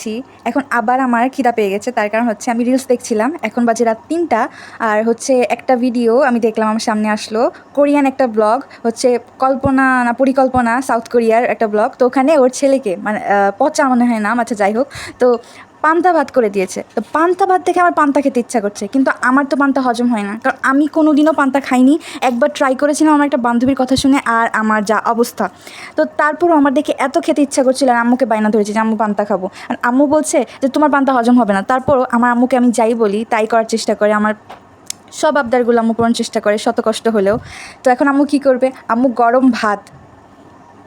খাচ্ছি এখন আবার আমার খিদা পেয়ে গেছে, তার কারণ হচ্ছে আমি রিলস দেখছিলাম। এখন বাজে রাত তিনটা, আর হচ্ছে একটা ভিডিও আমি দেখলাম, আমার সামনে আসলো কোরিয়ান একটা ব্লগ হচ্ছে কল্পনা না পরিকল্পনা সাউথ কোরিয়ার একটা ব্লগ তো ওখানে ওর ছেলেকে মানে পচা মনে হয় নাম আচ্ছা যাই হোক। তো পান্তা ভাত করে দিয়েছে। তো পান্তা ভাত দেখে আমার পান্তা খেতে ইচ্ছা করছে, কিন্তু আমার তো পান্তা হজম হয় না। কারণ আমি কোনো দিনও পান্তা খাইনি, একবার ট্রাই করেছিলাম আমার একটা বান্ধবীর কথা শুনে আর আমার যা অবস্থা। তো তারপরও আমার দেখে এত খেতে ইচ্ছা করছিল আর আম্মুকে বায়না ধরেছি যে, আম্মু, পান্তা খাব। আর আম্মু বলছে যে, তোমার পান্তা হজম হবে না। তারপরও আমার আম্মুকে আমি যাই বলি, তাই করার চেষ্টা করে। আমার সব আবদারগুলো আম্মু পূরণ চেষ্টা করে, শত কষ্ট হলেও। তো এখন আম্মু কী করবে? আম্মু গরম ভাত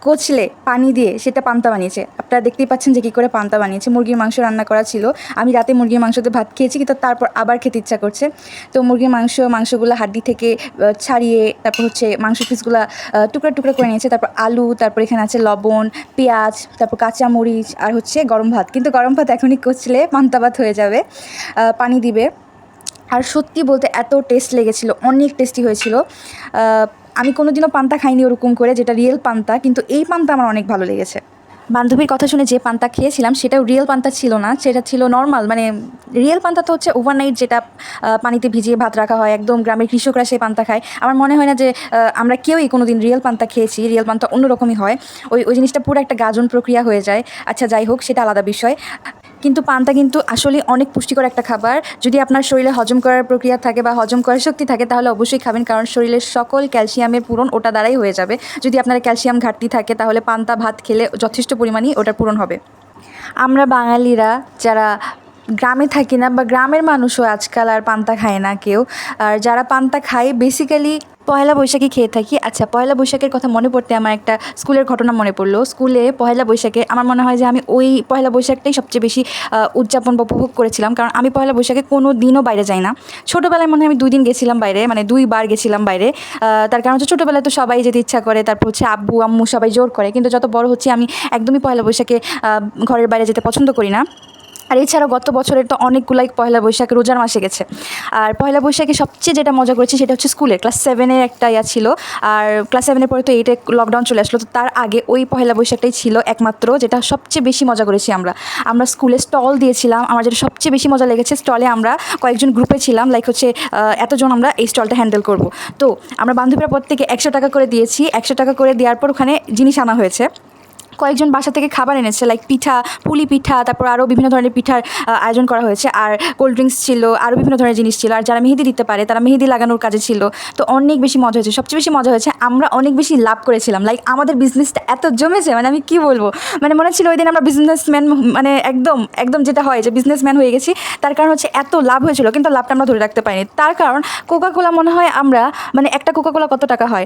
কচলে পানি দিয়ে সেটা পান্তা বানিয়েছে। আপনারা দেখতেই পাচ্ছেন যে কী করে পান্তা বানিয়েছে। মুরগির মাংস রান্না করা ছিল। আমি রাতে মুরগির মাংসতে ভাত খেয়েছি, কিন্তু তারপর আবার খেতে ইচ্ছা করছে। তো মুরগির মাংস, মাংসগুলো হাড্ডি থেকে ছাড়িয়ে তারপর হচ্ছে মাংস পিসগুলো টুকরা টুকরা করে নিয়েছে। তারপর আলু, তারপর এখানে আছে লবণ, পেঁয়াজ, তারপর কাঁচা মরিচ আর হচ্ছে গরম ভাত। কিন্তু গরম ভাত এখনই কচলে পান্তা ভাত হয়ে যাবে। পানি দিবে। আর সত্যি বলতে এত টেস্ট লেগেছিল, অনেক টেস্টি হয়েছিল। আমি কোনোদিনও পান্তা খাইনি ওরকম করে, যেটা রিয়েল পান্তা, কিন্তু এই পান্তা আমার অনেক ভালো লেগেছে। বান্ধবীর কথা শুনে যে পান্তা খেয়েছিলাম, সেটাও রিয়েল পান্তা ছিল না, সেটা ছিল নর্মাল মানে রিয়েল পান্তা তো হচ্ছে ওভারনাইট যেটা পানিতে ভিজিয়ে ভাত রাখা হয়, একদম গ্রামের কৃষকরা সেই পান্তা খায়। আমার মনে হয় না যে আমরা কেউই কোনো দিন রিয়েল পান্তা খেয়েছি রিয়েল পান্তা অন্যরকমই হয়। ওই ওই জিনিসটা পুরো একটা গাজন প্রক্রিয়া হয়ে যায়। আচ্ছা যাই হোক, সেটা আলাদা বিষয়। কিন্তু পান্তা কিন্তু আসলে অনেক পুষ্টিকর একটা খাবার। যদি আপনার শরীরে হজম করার প্রক্রিয়া থাকে বা হজম করার শক্তি থাকে, তাহলে অবশ্যই খাবেন, কারণ শরীরের সকল ক্যালসিয়ামের পূরণ ওটা দ্বারাই হয়ে যাবে। যদি আপনার ক্যালসিয়াম ঘাটতি থাকে, তাহলে পান্তা, ভাত খেলে যথেষ্ট পরিমাণেই ওটা পূরণ হবে। আমরা বাঙালিরা যারা গ্রামে থাকি না, বা গ্রামের মানুষও আজকাল আর পান্তা খায় না কেউ। আর যারা পান্তা খায় বেসিক্যালি পয়লা বৈশাখী খেয়ে থাকি। আচ্ছা পয়লা বৈশাখের কথা মনে পড়তে আমার একটা স্কুলের ঘটনা মনে পড়ল। স্কুলে পয়লা বৈশাখে আমার মনে হয় যে আমি ওই পয়লা বৈশাখটাই সবচেয়ে বেশি উদযাপন বা উপভোগ করেছিলাম। কারণ আমি পয়লা বৈশাখে কোনো দিনও বাইরে যাই না। ছোটোবেলায় মনে হয় আমি দুই দিন গেছিলাম বাইরে মানে দুইবার গেছিলাম বাইরে। তার কারণ হচ্ছে ছোটোবেলায় তো সবাই যেতে ইচ্ছা করে, তারপর হচ্ছে আব্বু, আম্মু সবাই জোর করে। কিন্তু যত বড় হচ্ছে আমি একদমই পয়লা বৈশাখে ঘরের বাইরে যেতে পছন্দ করি না। আর এছাড়াও গত বছরের তো অনেকগুলাই পয়লা বৈশাখ রোজার মাসে গেছে। আর পয়লা বৈশাখে সবচেয়ে যেটা মজা করেছি সেটা হচ্ছে স্কুলে, ক্লাস সেভেনের একটা ইয়া ছিল। আর ক্লাস সেভেনের পরে তো এইটা লকডাউন চলে আসলো, তো তার আগে ওই পয়লা বৈশাখটাই ছিল একমাত্র, যেটা সবচেয়ে বেশি মজা করেছি আমরা। আমরা স্কুলে স্টল দিয়েছিলাম, আমার যেটা সবচেয়ে বেশি মজা লেগেছে স্টলে আমরা কয়েকজন গ্রুপে ছিলাম লাইক হচ্ছে এতজন আমরা এই স্টলটা হ্যান্ডেল করব। তো আমরা বান্ধবীরা প্রত্যেকে একশো টাকা করে দিয়েছি, একশো টাকা করে দেওয়ার পর ওখানে জিনিস আনা হয়েছে। কয়েকজন বাসা থেকে খাবার এনেছে লাইক পিঠা, পুলি পিঠা, তারপর আরও বিভিন্ন ধরনের পিঠার আয়োজন করা হয়েছে। আর কোল্ড ড্রিঙ্কস ছিল আরও বিভিন্ন ধরনের জিনিস ছিল। আর যারা মেহেদি দিতে পারে, তারা মেহেদি লাগানোর কাজে ছিল। তো অনেক বেশি মজা হয়েছে। সবচেয়ে বেশি মজা হয়েছে, আমরা অনেক বেশি লাভ করেছিলাম। লাইক আমাদের বিজনেসটা এত জমেছে মানে আমি কি বলব? মানে মনে ছিল ওই দিন আমরা বিজনেসম্যান মানে একদম একদম যেটা হয় যে বিজনেসম্যান হয়ে গেছি, তার কারণ হচ্ছে এত লাভ হয়েছিল, কিন্তু লাভটা আমরা ধরে রাখতে পারিনি। তার কারণ কোকা কোলা মনে হয় আমরা মানে একটা কোকা কোলা কত টাকা হয়?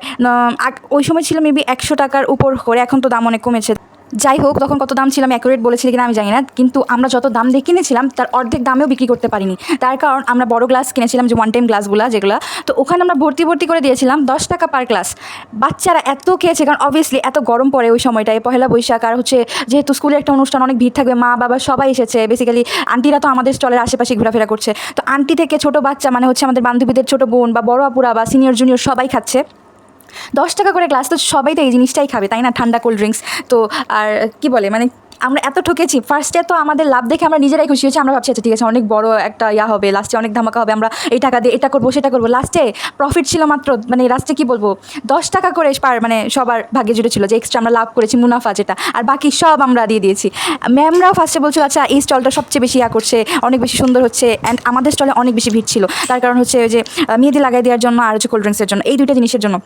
ওই সময় ছিল মেবি একশো টাকার উপর করে, এখন তো দাম অনেক কমেছে। যাই হোক, তখন কত দাম ছিল আমি অ্যাকুরেট বলেছিলি কিনা আমি জানি না, কিন্তু আমরা যত দাম দিয়ে কিনেছিলাম, তার অর্ধেক দামেও বিক্রি করতে পারিনি। তার কারণ আমরা বড় গ্লাস কিনেছিলাম, যে ওয়ান টাইম গ্লাসগুলো যেগুলো। তো ওখানে আমরা ভর্তি ভর্তি করে দিয়েছিলাম, দশ টাকা পার গ্লাস বাচ্চারা এত খেয়েছে, কারণ অবভিয়াসলি এত গরম পড়ে ওই সময়টায়, পহেলা বৈশাখ, আর হচ্ছে যেহেতু স্কুলের একটা অনুষ্ঠান, অনেক ভিড় থাকবে, মা, বাবা সবাই এসেছে বেসিক্যালি আন্টিরা তো আমাদের স্টলের আশেপাশে ঘোরাফেরা করছে। তো আন্টি থেকে ছোট বাচ্চা মানে হচ্ছে আমাদের বান্ধবীদের ছোট বোন বা বড় আপুরা বা সিনিয়র জুনিয়র সবাই খাচ্ছে। দশ টাকা করে গ্লাস তো সবাই তো এই জিনিসটাই খাবে, তাই না? ঠান্ডা কোল্ড ড্রিঙ্কস তো আর কি বলে মানে আমরা এত ঠকেছি ফার্স্টে তো আমাদের লাভ দেখে আমরা নিজেরাই খুশি হয়েছি, আমরা ভাবছি আচ্ছা ঠিক আছে, অনেক বড় একটা ইয়া হবে লাস্টে অনেক ধামাকা হবে, আমরা এই টাকা দিয়ে এটা করব, সেটা করব। লাস্টে প্রফিট ছিল মাত্র মানে লাস্টে কি বলব, দশ টাকা করে পার মানে সবার ভাগ্যে জুড়ে ছিল যে এক্সট্রা আমরা লাভ করেছি, মুনাফা যেটা, আর বাকি সব আমরা দিয়ে দিয়েছি। ম্যামরাও ফার্স্টে বলছিল আচ্ছা এই স্টলটা সবচেয়ে বেশি ইয়া করছে, অনেক বেশি সুন্দর হচ্ছে অ্যান্ড আমাদের স্টলে অনেক বেশি ভিড় ছিল। তার কারণ হচ্ছে ওই যে মেহেদি লাগাই দেওয়ার জন্য আর হচ্ছে কোল্ড ড্রিঙ্কসের জন্য, এই দুইটা জিনিসের জন্য।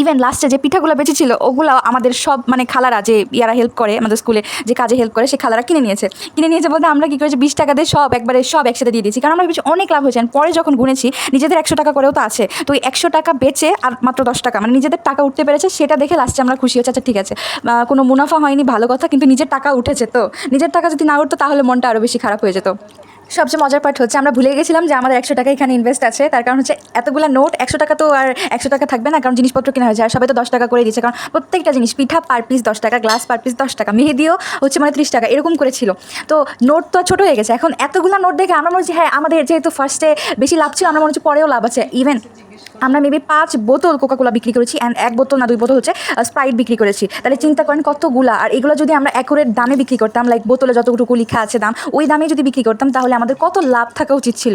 ইভেন লাস্টে যে পিঠাগুলো বেঁচেছিল, ওগুলো আমাদের সব মানে খালারা যে ইয়ারা হেল্প করে আমাদের স্কুলে যে কাজে হেল্প করে, সে খালারা কিনে নিয়েছে। কিনে নিয়েছে বলতে আমরা কী করেছি, বিশ টাকা দিয়ে সব একবারে সব একসাথে দিয়ে দিয়েছি। কারণ আমরা ভেবেছি অনেক লাভ হয়েছে। পরে যখন গুনেছি, নিজেদের একশো টাকা করেও তো আছে। তো ওই একশো টাকা বেচে আর মাত্র দশ টাকা মানে নিজেদের টাকা উঠতে পেরেছে, সেটা দেখে লাস্টে আমরা খুশি হচ্ছে আচ্ছা ঠিক আছে। কোনো মুনাফা হয়নি, ভালো কথা, কিন্তু নিজের টাকা উঠেছে তো। নিজের টাকা যদি না উঠতো, তাহলে মনটা আরও বেশি খারাপ হয়ে যেত। সবচেয়ে মজার পার্ট হচ্ছে, আমরা ভুলে গেছিলাম যে আমাদের একশো টাকা এখানে ইনভেস্ট আছে। তার কারণ হচ্ছে এতগুলো নোট একশো টাকা তো আর একশো টাকা থাকবে না, কারণ জিনিসপত্র কেনা হয়েছে। আর সবাই তো দশ টাকা করে দিয়েছে, কারণ প্রত্যেকটা জিনিস, পিঠা পার পিস দশ টাকা গ্লাস পার পিস দশ টাকা, মেহেদিও হচ্ছে মানে ত্রিশ টাকা, এরকম করেছিল তো নোট তো ছোটো হয়ে গেছে। এখন এতগুলো নোট দেখে আমরা মনে হচ্ছে হ্যাঁ আমাদের যেহেতু ফার্স্টে বেশি লাভ ছিল, আমরা মনে হচ্ছে পরেও লাভ আছে। ইভেন আমরা মেবি পাঁচ বোতল কোকাকোলা বিক্রি করেছি অ্যান্ড এক বোতল না দুই বোতল হচ্ছে স্প্রাইট বিক্রি করেছি। তাহলে চিন্তা করেন কতগুলা। আর এগুলো যদি আমরা অ্যাকুরেট দামে বিক্রি করতাম লাইক বোতলে যতটুকু লেখা আছে দাম, ওই দামে যদি বিক্রি করতাম, তাহলে আমাদের কত লাভ থাকা উচিত ছিল?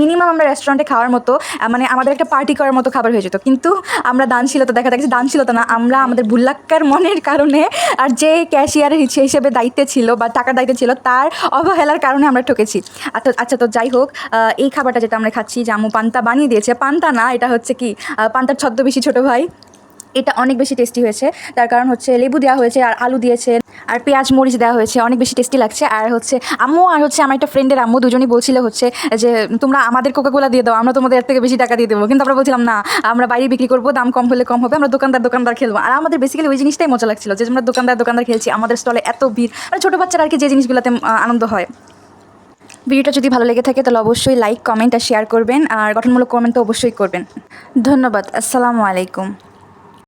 মিনিমাম আমরা রেস্টুরেন্টে খাওয়ার মতো মানে আমাদের একটা পার্টি করার মতো খাবার হয়ে যেত। কিন্তু আমরা দানশীলতা দেখা যাচ্ছে দানশীলতা না, আমরা আমাদের ভুল্লাক্কার মনের কারণে আর যে ক্যাশিয়ার হিসেবে দায়িত্বে ছিল বা টাকার দায়িত্বে ছিল, তার অবহেলার কারণে আমরা ঠকেছি। আচ্ছা আচ্ছা তো যাই হোক এই খাবারটা যেটা আমরা খাচ্ছি জামু পান্তা বানিয়ে দিয়েছে, পান্তা না, এটা হচ্ছে কি পান্তার ছদ্মবেশী ছোটো ভাই। এটা অনেক বেশি টেস্টি হয়েছে, তার কারণ হচ্ছে লেবু দেওয়া হয়েছে আর আলু দিয়েছে। আর পেঁয়াজ, মরিচ দেওয়া হয়েছে। অনেক বেশি টেস্টি লাগছে। আর হচ্ছে আম্মু আর হচ্ছে আমার একটা ফ্রেন্ডের আম্মু দুজনই বলছিল হচ্ছে যে, তোমরা আমাদের কোকাকোলা দিয়ে দাও, আমরা তোমাদের থেকে বেশি টাকা দিয়ে দেবো। কিন্তু আমরা বলছিলাম, না, আমরা বাইরে বিক্রি করব, দাম কম হলে কম হবে, আমরা দোকানদার দোকানদার খেলব। আর আমাদের বেসিক্যালি ওই জিনিসটাই মজা লাগছিল যে আমরা দোকানদার দোকানদার খেলছি, আমাদের স্টলে এত ভিড়। মানে ছোটো বাচ্চারা আর কি যে জিনিসগুলোতে আনন্দ হয়। ভিডিওটা যদি ভালো লেগে থাকে, তাহলে অবশ্যই লাইক কমেন্ট আর শেয়ার করবেন। আর গঠনমূলক কমেন্ট তো অবশ্যই করবেন। ধন্যবাদ। আসসালামু আলাইকুম।